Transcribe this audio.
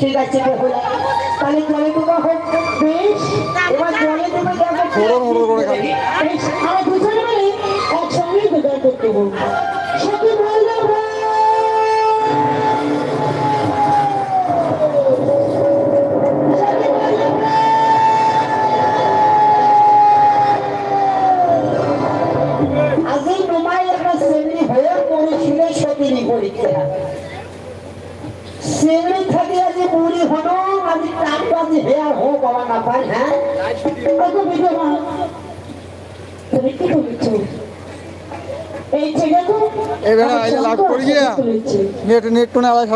ঠিক আছে বেহুলা তাহলে জলে ডুবা হোক বেশ এবার জলে ডুবে দেখো মোড়র মোড়র করে খালি বেশ আমরা দুজনে মিলে একসঙ্গে বিদায় করতে বলব। সত্যি বললাম আজই তোমায় একটা শ্রেণি হয়ে পড়েছিল সতীরই পরীক্ষা। শ্রেণি থেকে আজি বুড়ি হলো আজি টান কাজ হেয়ার হো বাবা না পাই হ্যাঁ তুমি কি বলছো এই ছেলে তো এই বেটা এই যে লাগ পড়ি গিয়া নেট নেট কোনে আলাই